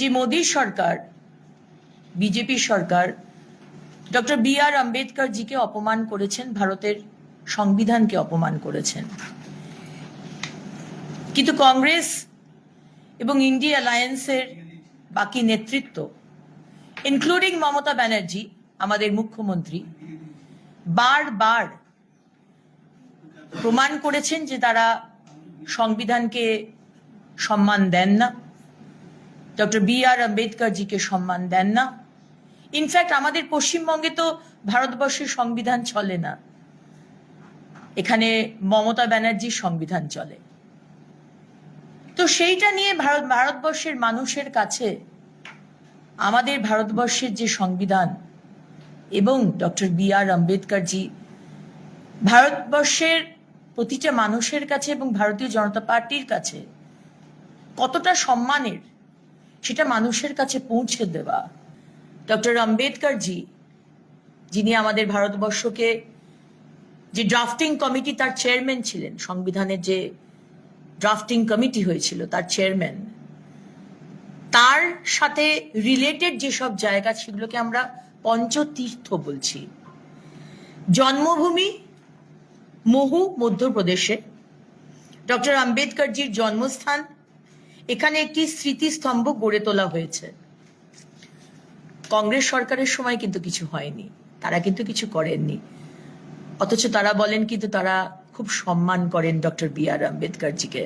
যে মোদী সরকার বিজেপি সরকার, ডক্টর বি আর আম্বেদকরজিকে অপমান করেছেন, ভারতের সংবিধানকে অপমান করেছেন। কিন্তু কংগ্রেস এবং ইন্ডিয়া অ্যালায়েন্সের বাকি নেতৃত্ব ইনক্লুডিং মমতা ব্যানার্জি, আমাদের মুখ্যমন্ত্রী, বারবার প্রমাণ করেছেন যে তারা সংবিধানকে সম্মান দেন না। ডক্টর বি আর আম্বেদকরজিকে সম্মান দেন না। ইনফ্যাক্ট আমাদের পশ্চিমবঙ্গে তো ভারতবর্ষের সংবিধান চলে না। এখানে মমতা ব্যানার্জির সংবিধান চলে। তো সেইটা নিয়ে ভারত ভারতবর্ষের মানুষের কাছে আমাদের ভারতবর্ষের যে সংবিধান এবং ডক্টর বি আর আম্বেদকরজি ভারতবর্ষের প্রতিটা মানুষের কাছে এবং ভারতীয় জনতা পার্টির কাছে কতটা সম্মানের সেটা মানুষের কাছে পৌঁছে দেওয়া। ডক্টর আম্বেদকরজি যিনি আমাদের ভারতবর্ষকে যে ড্রাফটিং কমিটি, তার চেয়ারম্যান ছিলেন, সংবিধানের যে ড্রাফটিং কমিটি হয়েছিল, তার চেয়ারম্যান। তার সাথে রিলেটেড যেসব জায়গা, সেগুলোকে আমরা পঞ্চতীর্থ বলছি। জন্মভূমি মহু, মধ্যপ্রদেশে। ডক্টর আম্বেদকরজির জন্মস্থান এখানে একটি স্মৃতিস্তম্ভ গড়ে তোলা হয়েছে। কংগ্রেস সরকারের সময় কিন্তু কিছু হয়নি, তারা কিন্তু কিছু করেননি। অথচ তারা বলেন কিন্তু তারা খুব সম্মান করেন ডক্টর বি আর আম্বেদকরজিকে।